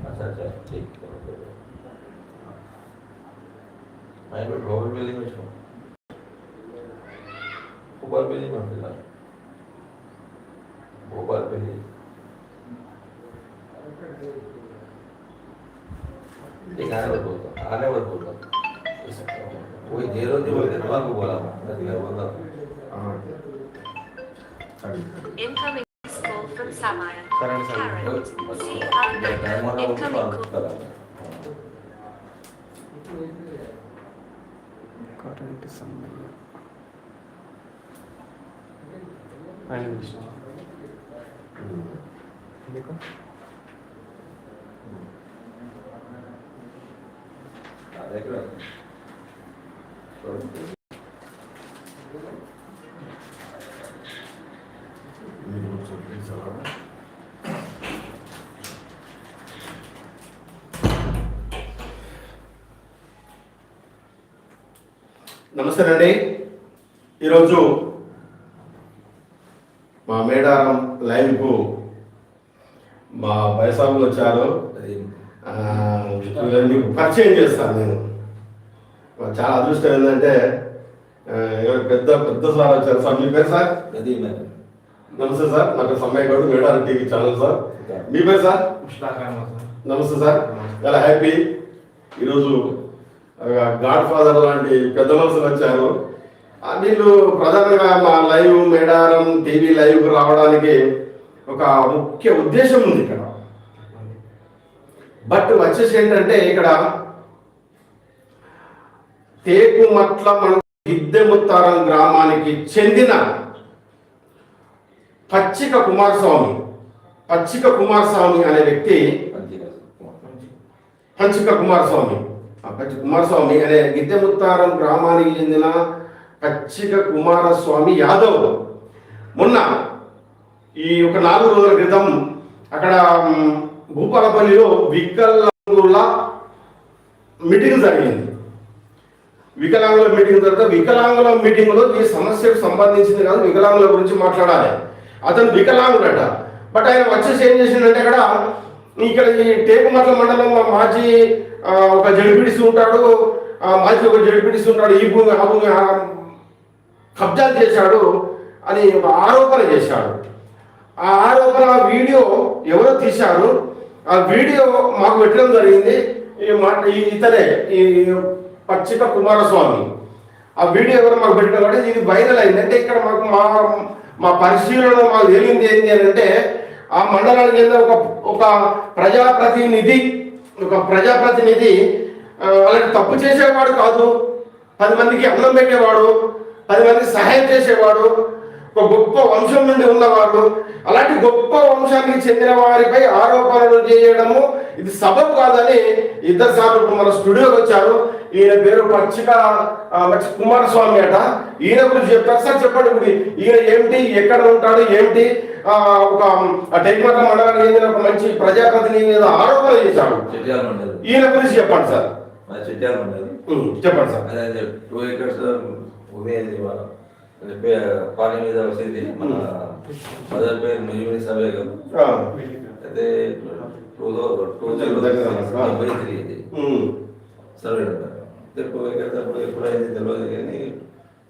अच्छा अच्छा ठीक है मैं भी भोपाल बिल्डिंग में छूँ भोपाल बिल्डिंग में फ़िलहाल भोपाल बिल्डिंग एक आने पर बोलता आने पर बोलता वही ज़ीरो जी बोलते तो आपको बोला मैं बोलता Incoming call from Samaya. Karen. Incoming call. current summary and देखो देख रहा నమస్తేనండి ఈరోజు మా మేడారం లైవ్కు మా బైసాబులు వచ్చారు. మీకు పరిచయం చేస్తాను నేను. చాలా అదృష్టం ఏంటంటే పెద్ద పెద్ద సార్ వచ్చారు. సార్ మీ పేరు సార్? నమస్తే సార్. నాకు పేరు Sammaiah Goud Medaram TV channel sir. మీ పేరు సార్? నమస్తే సార్. చాలా హ్యాపీ. ఈరోజు గాడ్ ఫాదర్ లాంటి పెద్ద మనుషులు వచ్చారు. వీళ్ళు ప్రధానంగా మా లైవ్ మేడారం టీవీ లైవ్ రావడానికి ఒక ముఖ్య ఉద్దేశం ఉంది ఇక్కడ. బట్ వచ్చేసి ఏంటంటే ఇక్కడ తేకుమట్ల మన గిద్దెముత్తారం గ్రామానికి చెందిన పచ్చిక కుమారస్వామి పచ్చిక కుమారస్వామి అనే వ్యక్తి పంచిక కుమారస్వామి. పచ్చి కుమారస్వామి అనే గిద్దెముత్తారం గ్రామానికి చెందిన పచ్చిక కుమారస్వామి యాదవ్. మొన్న ఈ ఒక నాలుగు రోజుల క్రితం అక్కడ భూపాలపల్లిలో వికలాంగుల మీటింగ్ జరిగింది. వికలాంగుల మీటింగ్ తర్వాత వికలాంగుల మీటింగ్లో ఈ సమస్యకు సంబంధించింది కాదు వికలాంగుల గురించి మాట్లాడాలి. అతను వికలాంగుడట. బట్ ఆయన వచ్చేసి ఏం చేసిందంటే అక్కడ ఇక్కడ ఈ టేకుమట్ల మండలం మాజీ ఒక జడిపిడిసి ఉంటాడు మనిషి ఒక జడిపిడిసి ఉంటాడు ఈ భూమి ఆ భూమి కబ్జాలు చేశాడు అని ఒక ఆరోపణ చేశాడు. ఆ ఆరోపణ వీడియో ఎవరో తీశారు. ఆ వీడియో మాకు పెట్టడం జరిగింది. ఈ మాట ఈ ఇతనే ఈ పచ్చిక కుమారస్వామి. ఆ వీడియో ఎవరు మాకు పెట్టడం కాబట్టి ఇది వైరల్ అయింది. అంటే ఇక్కడ మాకు మా మా పరిశీలన మాకు తెలియంది ఏంటి అని అంటే ఆ మండలానికి చెందిన ఒక ఒక ప్రజాప్రతినిధి ఒక ప్రజాప్రతినిధి వాళ్ళకి అలాంటి తప్పు చేసేవాడు కాదు. పది మందికి అన్నం పెట్టేవాడు పది మందికి సహాయం చేసేవాడు. ఒక గొప్ప వంశం నుండి ఉన్నవాడు అలాంటి గొప్ప వంశానికి చెందిన వారిపై ఆరోపణలు చేయడము ఇది సబబు కాదని ఇద్దరు సార్లు మన స్టూడియోకి వచ్చారు. ఈయన పేరు పచ్చిక కుమారస్వామి అట. ఈయన గురించి చెప్తారు సార్ చెప్పండి ఇప్పుడు ఈయన ఏమిటి ఎక్కడ ఉంటాడు ఏమిటి? ఆ, ఒక టెక్మట్ల మండలానికి చెందిన ఒక మంచి ప్రజాప్రతినిధి మీద ఆరోపణ చేశాడు ఈయన గురించి చెప్పండి సార్. చెప్పండి సార్. అదే టూ ఏకర్స్ అది పానీ మీద వస్తుంది మన మదర్ పేరు సర్వే కదా ఆ, అయితే టూ టూ జీరో త్రీ ఇది సర్వే నెంబర్ అయితే టూ ఏకర్స్ అప్పుడు ఎప్పుడు అయింది తెలియదు కానీ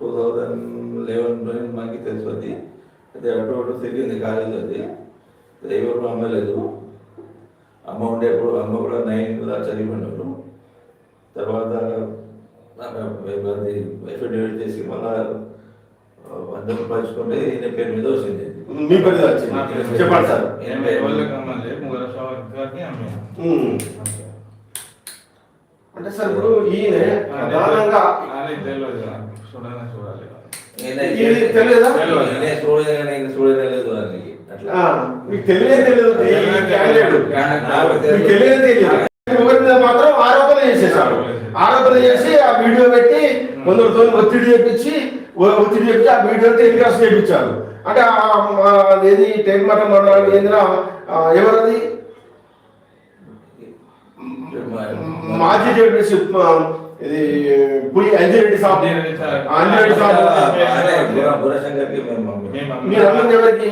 టూ థౌజండ్ లెవెన్ మనకి తెలిసింది. అయితే అటు అటు తిరిగింది కాలేజ్ అది. ఎవరు అమ్మలేదు అమ్మ ఉండేప్పుడు అమ్మ కూడా నైన్లో చదివినారు తర్వాత ఎఫిడేవిట్ చేసి మళ్ళా అందరూ పంచుకుంటే ఈయన పేరు మీద వచ్చింది. మీ పని వచ్చింది. చెప్పండి సార్. ఎనభై ఉం. అంటే సార్ ఇప్పుడు ఈయన ప్రధానంగా తెలియదా? ఈయన చూడలేదు చూడలేదు అని అట్లా. మీకు తెలియదే. తెలియదు. ఈ క్యాండిడేట్ మీకు తెలియదే. తెలియదు ఎవరి మీద మాత్రం ఆరోపణ చేసేసాడు ఆరోపణ చేసి ఆ వీడియో పెట్టి కొందరితో ఒత్తిడి చేపించి ఒత్తిడి చేపించి ఆ వీడియో టెలికాస్ట్ చేయించారు అంటే ఏది టేక్మట చెందిన ఆ, ఎవరది? మాజీ జడ్పీ ఇది పులి అంజిరెడ్డి సాబ్. అంజిరెడ్డి సాబ్. మీరు అన్నది ఎవరికి?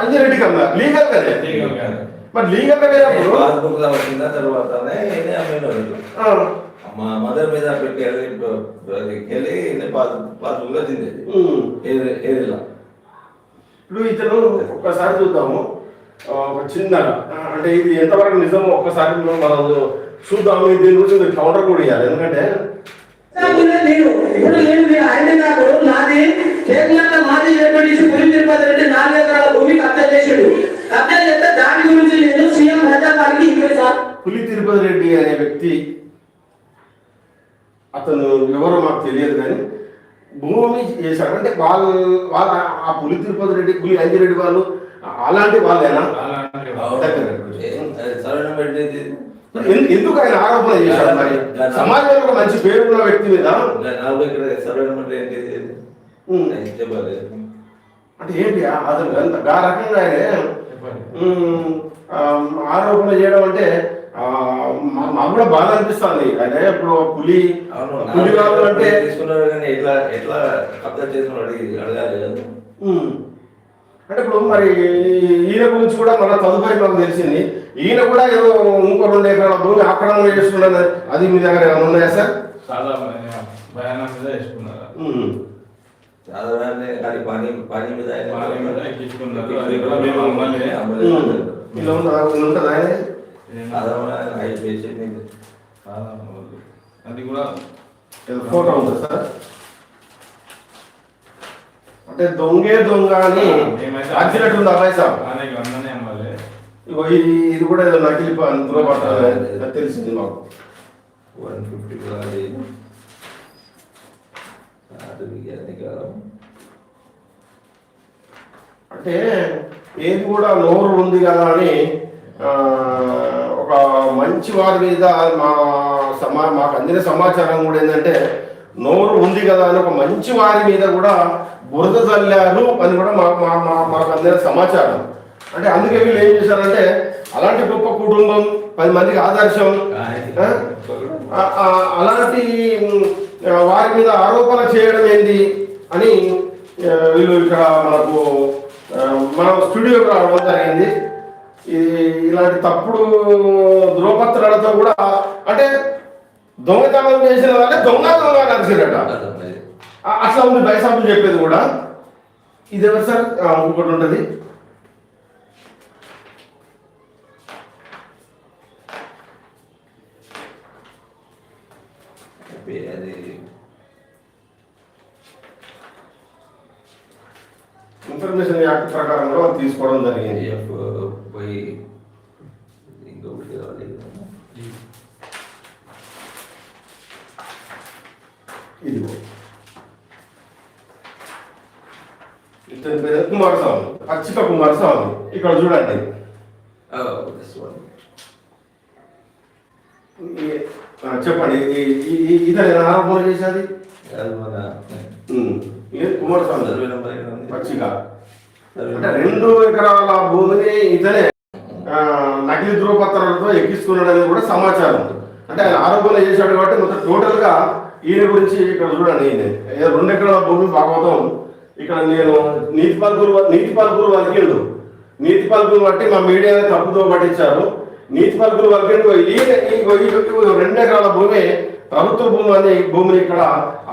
అంజిరెడ్డికి అన్న లీగల్ కదే. మరి లీగల్గా లేనప్పుడు మా మదర్ మీద పెట్టి వెళ్ళి వచ్చింది ఇప్పుడు ఇతను ఒక్కసారి చూద్దాము. ఒక చిన్న అంటే ఇది ఎంతవరకు నిజమో ఒక్కసారి మనం చూద్దాము. దీని గురించి మీరు కౌంటర్ కూడా ఇవ్వాలి ఎందుకంటే నేను ఇప్పుడు నేను మీరు ఆయన నాకు నాది తెలియదు కానీ భూమి చేశాడు అంటే వాళ్ళు వాళ్ళ ఆ పులి తిరుపతి రెడ్డి పులి అంజిరెడ్డి వాళ్ళు అలాంటి వాళ్ళేనా? ఎందుకు ఆయన ఆరోపణ చేశాడు మరి? సమాజంలో ఒక మంచి పేరు ఉన్న వ్యక్తి మీద. ఏంటి? అంటే ఏంటి ఆ- అతను ఎంత గా రకంగా ఆయనే ఆ, ఆరోపణ చేయడం అంటే ఆ, మాకు కూడా బాధ అనిపిస్తుంది. ఆయన ఇప్పుడు పులి పులి అంటే తీసుకున్నారు కానీ ఎట్లా ఎట్లా కబ్జా చేసిన అడిగి అడగాలి. అంటే ఇప్పుడు మరి ఈయన గురించి కూడా మన తదుపరి నాకు తెలిసింది. ఈయన కూడా ఏదో ఇంకో రెండు ఎకరాల భూమి ఆక్రమణ చేస్తున్నాడు అది మీ దగ్గర ఏమైనా ఉన్నాయా సార్? చాలా భయానం మీద వేసుకున్నారు అది పని పని మీద పని మీద ఎక్కించుకున్నారు. అది. ఇలా ఉంటుందా అది కూడా ఫోటో ఉందా సార్. అంటే దొంగే దొంగ అని మేమైతే అర్చినట్టుంది అబ్బాయి సార్ ఇగో ఇది ఇది కూడా ఏదో నకిలీ అందులో పట్టాలి తెలిసింది మాకు. వన్ ఫిఫ్టీ అది. అది అధికారం అంటే ఏది కూడా నోరు ఉంది కదా అని మంచి వారి మీద మా సమా మాకు అందిన సమాచారం కూడా ఏంటంటే నోరు ఉంది కదా అని ఒక మంచి వారి మీద కూడా బురద చల్లారు అని కూడా మా మా మా- మాకు అందిన సమాచారం. అంటే అందుకే వీళ్ళు ఏం చేశారంటే అలాంటి గొప్ప కుటుంబం పది మందికి ఆదర్శం అలాంటి వారి మీద ఆరోపణ చేయడం ఏంటి అని వీళ్ళు ఇక్కడ మనకు మన స్టూడియోకి రావడం జరిగింది. ఇలాంటి తప్పుడు ధ్రువపత్రాలతో కూడా అంటే దొంగతనం చేసిన వాళ్ళే దొంగ దొంగ కలిసిరట అట్లా ఉంది బైసాపులు చెప్పేది కూడా. ఇది ఎవరు సార్? ఆ, ఇంకొకటి ఉంటుంది. ఇన్ఫర్మేషన్ యాక్ట్ ప్రకారం కూడా వాళ్ళు తీసుకోవడం జరిగింది. పోయి ఇంకొకటి కావాలి ఇదిగో. ఇతని పేరు కుమారస్వామి. అచ్చిక కుమారస్వామి. ఇక్కడ చూడండి. చెప్పండి ఇతను ఆరోపణ చేసేది కుమారస్వామి. సర్వే అంటే రెండు ఎకరాల భూమిని ఇతనే నకిలీ ధృవపత్రాలతో ఎక్కిస్తున్నాడు అనేది కూడా సమాచారం. అంటే ఆయన ఆరోపణ చేశాడు కాబట్టి మొత్తం టోటల్గా ఈయన గురించి ఇక్కడ చూడండి ఈయన రెండు ఎకరాల భూమి భాగవతం. ఇక్కడ నేను నీతి పలుకులు నీతి పలుకులు వలికిండు నీతి పలుకులు బట్టి మా మీడియా తప్పుతో పట్టించారు. నీతి పలుకులు వలికిండు ఈయన రెండు ఎకరాల భూమి ప్రభుత్వ భూమి అనే భూమిని ఇక్కడ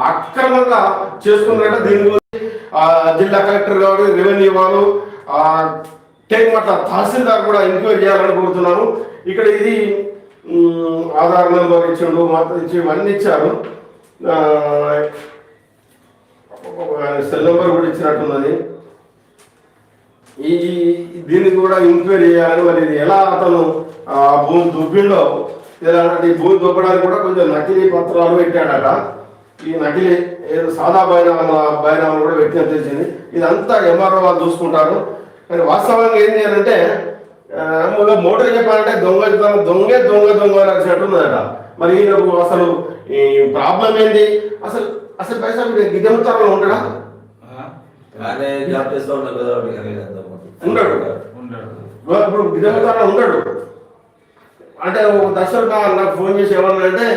అక్రమంగా చేసుకున్నట్టు దీని గురించి జిల్లా కలెక్టర్ గారు రెవెన్యూ వాళ్ళు ఆ, టేక్మట్ల తహసీల్దార్ కూడా ఎంక్వైరీ చేయాలని కోరుతున్నాను ఇక్కడ ఇది ఆధార్ నెంబర్ ఇచ్చిండు మాత్రం ఇచ్చి ఇవన్నీ ఇచ్చారు. సెల్ నెంబర్ కూడా ఇచ్చినట్టున్నది. ఈ ఈ- దీనికి కూడా ఎంక్వైరీ చేయాలి మరి ఇది ఎలా అతను ఆ భూమి దుబ్బిండో ఇలాంటి భూమి దుబ్బడానికి కూడా కొంచెం నకిలీ పత్రాలు పెట్టాడట. ఈ నకిలీ ఏదో సాదా బైనామా బైనామా కూడా పెట్టినట్టు తెలిసింది. ఇదంతా ఎంఆర్ఓ వాళ్ళు చూసుకుంటారు. కానీ వాస్తవంగా ఏం చేయాలంటే ఆ, ముందు మోటార్ చెప్పాలంటే దొంగ దొంగే దొంగ దొంగ ఉన్నదట. మరి ఈయనకు అసలు ఈ ప్రాబ్లం ఏంటి? అసలు అసలు పైసా ఉంటాడా? అనేది అంతా మొత్తం. ఉన్నాడు. ఉండడు. ఇప్పుడు గిద్దెముతారని ఉన్నాడు అంటే ఒక దర్శకుడు నాకు ఫోన్ చేసి ఏమన్నా అంటే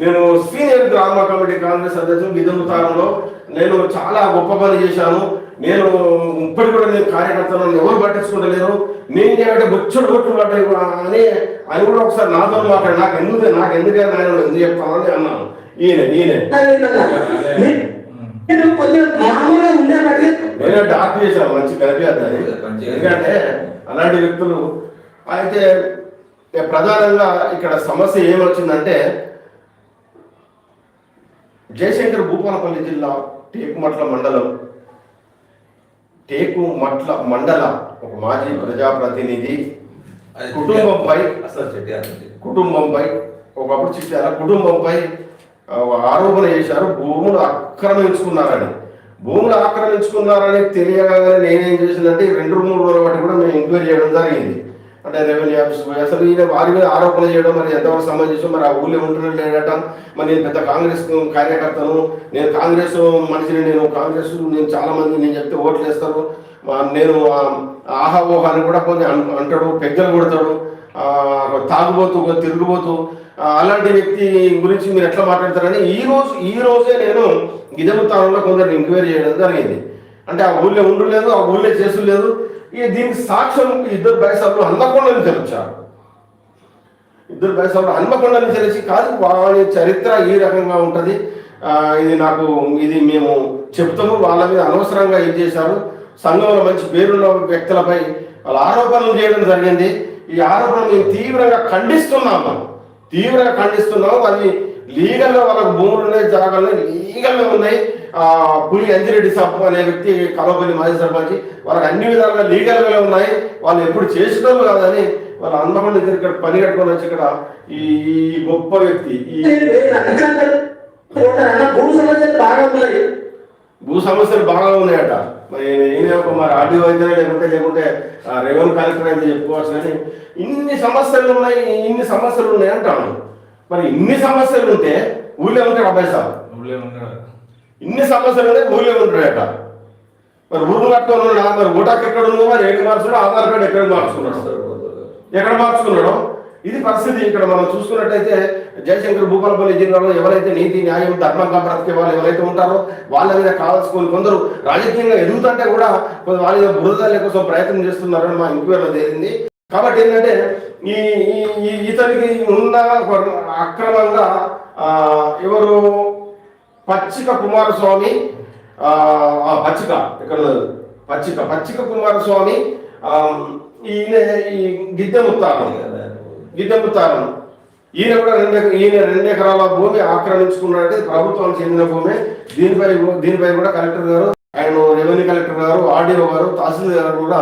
నేను సీనియర్ గ్రామ కమిటీ కాంగ్రెస్ అధ్యక్షుడు విధముతారంలో నేను చాలా గొప్ప పని చేశాను. నేను ఇప్పటికి కూడా నేను కార్యకర్తలను ఎవరు పట్టించుకుంటలేరు నేను చేయబట్టే బొచ్చుడు కొట్టు పడ్డాయి అని అని కూడా ఒకసారి నాతో మాట్లాడి నాకు ఎందుకు నాకు ఎందుకైనా ఆయన ఎందుకు చెప్తానని అన్నాను. ఈయన ఈయన. నేను డాక్టర్ చేశాను మంచి కనిపించద్దని ఎందుకంటే అలాంటి వ్యక్తులు అయితే ప్రధానంగా ఇక్కడ సమస్య ఏమొచ్చిందంటే జయశంకర్ భూపాలపల్లి జిల్లా టేకుమట్ల మండలం. టేకుమట్ల మండల ఒక మాజీ ప్రజాప్రతినిధి కుటుంబంపై కుటుంబంపై ఒకప్పుడు చిట్టాల కుటుంబంపై ఆరోపణ చేశారు. భూములు ఆక్రమించుకున్నారని. భూములు ఆక్రమించుకున్నారని తెలియగానే నేనేం చేసిందంటే రెండు మూడు రోజుల వాటి కూడా మేము ఎంక్వైరీ చేయడం జరిగింది. అంటే రెవెన్యూ ఆఫీస్ పోయి అసలు ఈయన వారి మీద ఆరోపణ చేయడం మరి ఎంతవరకు సమంజసం మరి ఆ ఊళ్ళో ఉంటున్న లేడటం. మరి నేను పెద్ద కాంగ్రెస్ కార్యకర్తను నేను కాంగ్రెస్ మనిషిని నేను కాంగ్రెస్ నేను చాలా మంది నేను చెప్తే ఓట్లు వేస్తారు. నేను ఆహా ఓహా కూడా కొన్ని అంటాడు పెగ్గలు కొడతాడు తాగుబోతూ తిరుగుబోతూ. అలాంటి వ్యక్తి గురించి మీరు ఎట్లా మాట్లాడతారని ఈ రోజు ఈ రోజే నేను గిదముతానంలో కొందరు ఎంక్వైరీ చేయడం జరిగింది. అంటే ఆ ఊళ్ళో ఉండలేదు ఆ ఊళ్ళో చేసులేదు ఈ దీనికి సాక్ష్యం ఇద్దరు బయసభలు హన్మకొండ నుంచి వచ్చారు ఇద్దరు బయసభలు హన్మకొండ నుంచి తెలిసి కాదు వాళ్ళ చరిత్ర ఈ రకంగా ఉంటుంది. ఇది నాకు ఇది మేము చెప్తాము. వాళ్ళ మీద అనవసరంగా ఇది చేశారు? సంఘంలో మంచి పేరున్న వ్యక్తులపై వాళ్ళ ఆరోపణలు చేయడం జరిగింది. ఈ ఆరోపణలు మేము తీవ్రంగా ఖండిస్తున్నాము. తీవ్రంగా ఖండిస్తున్నాము. అది లీగల్గా వాళ్ళకు భూములు ఉన్నాయి జాగాలు లీగల్గా ఉన్నాయి. ఆ పులి అంజిరెడ్డి సబ్బు అనే వ్యక్తి కలవపల్లి మాజీ సర్పంచ్ వాళ్ళకి అన్ని విధాలుగా లీగల్గా ఉన్నాయి. వాళ్ళు ఎప్పుడు చేసినోళ్ళు కాదని వాళ్ళ అందకుండా దగ్గర ఇక్కడ పని కట్టుకొని వచ్చి ఇక్కడ ఈ గొప్ప వ్యక్తి భూ సమస్యలు బాగా ఉన్నాయట. మరి ఒక మరి ఆర్డీఓ అయితే లేకుంటే లేకుంటే ఆ రెవెన్యూ కలెక్టర్ అయితే చెప్పుకోవచ్చు కానీ ఇన్ని సమస్యలు ఉన్నాయి ఇన్ని సమస్యలు ఉన్నాయి అంటాను. మరి ఇన్ని సమస్యలు ఉంటే ఊళ్ళో ఉంటాడు అబ్బాయి సార్ ఇన్ని సమస్యలు ఉన్నాయి ఊళ్ళో ఉంటాడట మరి ఊరు కట్టుకొని మరి ఓటాకు ఎక్కడ ఉందో మరి ఏడు మార్చుకున్నాడు ఆధార్ కార్డు ఎక్కడ మార్చుకున్నాడు ఎక్కడ మార్చుకున్నాడో? ఇది పరిస్థితి. ఇక్కడ మనం చూసుకున్నట్టయితే జయశంకర్ భూపాలపల్లి జిల్లాలో ఎవరైతే నీతి న్యాయం ధర్మంగా బ్రతికే వాళ్ళు ఎవరైతే ఉంటారో వాళ్ళ మీద కావాల్సుకొని కొందరు రాజకీయంగా ఎదుగుతుంటే కూడా కొంత వాళ్ళ బురద కోసం ప్రయత్నం చేస్తున్నారని మా ఎంక్వైరీలో తేలింది. కాబట్టి ఏంటంటే ఈ ఈ- ఇతనికి ఉన్న అక్రమంగా ఎవరు పచ్చిక కుమారస్వామి ఆ ఆ, పచ్చిక ఇక్కడ పచ్చిక పచ్చిక కుమారస్వామి ఈయన ఈ గిద్దె ముత్తారం ఈయన కూడా రెండు ఈయన రెండు ఎకరాల భూమి ఆక్రమించుకున్నాడంటే ప్రభుత్వానికి చెందిన భూమి. దీనిపై దీనిపై కూడా కలెక్టర్ గారు ఆయన రెవెన్యూ కలెక్టర్ గారు ఆర్డీఓ గారు తహసీల్దార్ గారు కూడా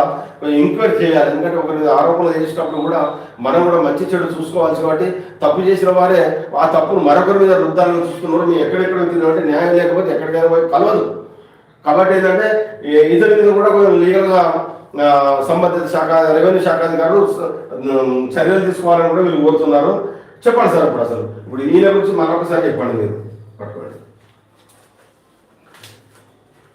ఎంక్వైరీ చేయాలి. ఎందుకంటే ఒకరి ఆరోపణలు చేసినప్పుడు కూడా మనం కూడా మంచి చెడు చూసుకోవాల్సి కాబట్టి తప్పు చేసిన వారే ఆ తప్పును మరొకరి మీద రుద్దాలని చూస్తున్నారు. మేము ఎక్కడెక్కడ వెళ్తున్నాం అంటే న్యాయం లేకపోతే ఎక్కడికైనా పోయి కలవదు. కాబట్టి ఏంటంటే ఇతర మీద కూడా కొంచెం లీగల్గా సంబంధిత శాఖ రెవెన్యూ శాఖ అధికారులు చర్యలు తీసుకోవాలని కూడా వీళ్ళు కోరుతున్నారు. చెప్పండి సార్ ఇప్పుడు అసలు. ఇప్పుడు ఈయన గురించి మరొకసారి చెప్పండి మీరు. పట్టుకోండి ఇప్పుడు ఈ- ఈయన ఆరోపణలు చేశారు కదా ఇక్కడ ఇది ఏంటంటే జరిగింది సరే అది తెలియనే తెలియదు కదా ఈ కలెక్టర్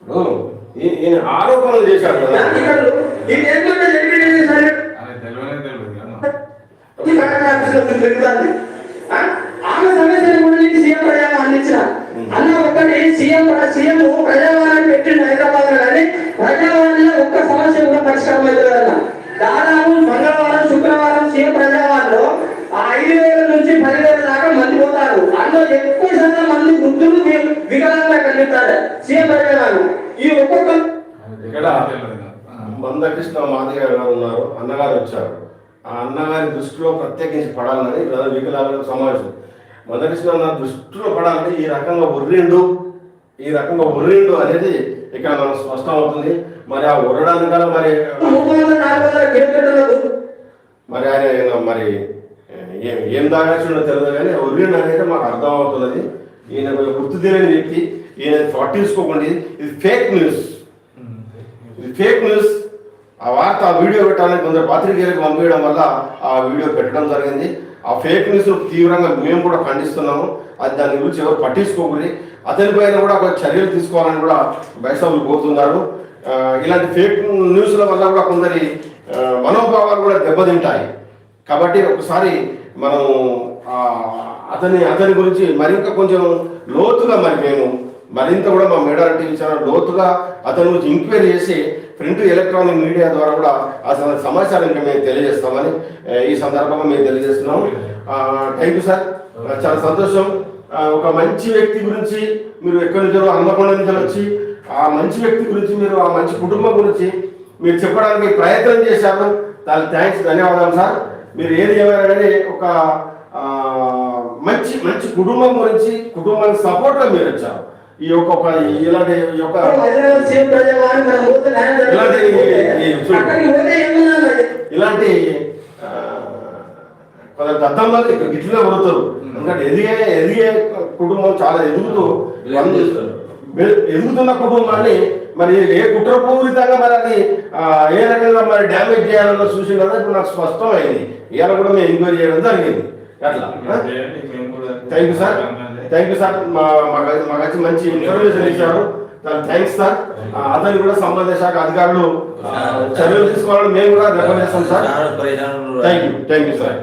ఆఫీసులో మీరు తిరుగుతారు. ఆ? ఆమె సమస్యను కూడా నీకు సీఎం ప్రజాగా అందించిన. అన్న ఒక్కటి సీఎం మందకృష్ణ నా దృష్టిలో పడాలని ఈ రకంగా ఉర్రిండు ఈ రకంగా ఉర్రిండు అనేది ఇక్కడ మనకు స్పష్టం అవుతుంది. మరి ఆ ఉర్రడానికి గల మరి మరి ఆయన మరి ఏం ఏం దాగాల్సిండో తెలియదు కానీ ఉర్రిండు అనేది మాకు అర్థం అవుతున్నది. ఈయన కొంచెం గుర్తు తెలియని వ్యక్తి. ఈయన పట్టించుకోకండి ఇది ఫేక్ న్యూస్ ఇది ఫేక్ న్యూస్ ఆ వార్త ఆ వీడియో పెట్టాలని కొందరు పత్రికలకు పంపించడం వల్ల ఆ వీడియో పెట్టడం జరిగింది. ఆ ఫేక్ న్యూస్ తీవ్రంగా మేము కూడా ఖండిస్తున్నాము. అది దాని గురించి ఎవరు పట్టించుకోకూడదు. అతని పైన కూడా ఒక చర్యలు తీసుకోవాలని కూడా బైసభలు కోరుతున్నారు. ఇలాంటి ఫేక్ న్యూస్ల వల్ల కూడా కొందరి మనోభావాలు కూడా దెబ్బతింటాయి. కాబట్టి ఒకసారి మనం అతని అతని గురించి మరింత కొంచెం లోతుగా మరి మేము మరింత కూడా మా మేడార్ టీవీ ఛానల్ లోతుగా అతని గురించి ఎంక్వైరీ చేసి ప్రింట్ ఎలక్ట్రానిక్ మీడియా ద్వారా కూడా అసలు సమాచారం ఇంకా మేము తెలియజేస్తామని ఈ సందర్భంగా మేము తెలియజేస్తున్నాం థ్యాంక్ యూ సార్ చాలా సంతోషం. ఒక మంచి వ్యక్తి గురించి మీరు ఎక్కడి నుంచో హన్మకొండ నుంచి వచ్చి ఆ మంచి వ్యక్తి గురించి మీరు ఆ మంచి కుటుంబం గురించి మీరు చెప్పడానికి ప్రయత్నం చేశారు. దానికి థ్యాంక్స్ ధన్యవాదాలు సార్ మీరు ఏది ఏమైనా కానీ ఒక మంచి మంచి కుటుంబం గురించి కుటుంబానికి సపోర్ట్గా మీరు వచ్చారు ఈ యొక్క ఇలాంటి ఈ యొక్క ఇలాంటి ఇలాంటి కొంత గతంలో ఇట్లనే పడుతారు ఎందుకంటే ఎదిగే ఎదిగే కుటుంబం చాలా ఎదుగుతూ ఎదుగుతున్న కుటుంబాన్ని మరి ఏ కుట్రపూరితంగా మరి అది ఏ రకంగా మరి డ్యామేజ్ చేయాలన్న చూసిన కదా ఇప్పుడు నాకు స్పష్టమైంది. ఇవాళ కూడా మేము ఎంక్వైరీ చేయడం జరిగింది. అట్లా thank you sir thank you sir మా మాకు మంచి ఇన్ఫర్మేషన్ ఇచ్చారు. థ్యాంక్స్ సార్ ఆ, అతనికి కూడా సంబంధిత శాఖ అధికారులు చర్యలు తీసుకోవాలని మేము కూడా రికమెండ్ చేస్తాం sir thank you thank you sir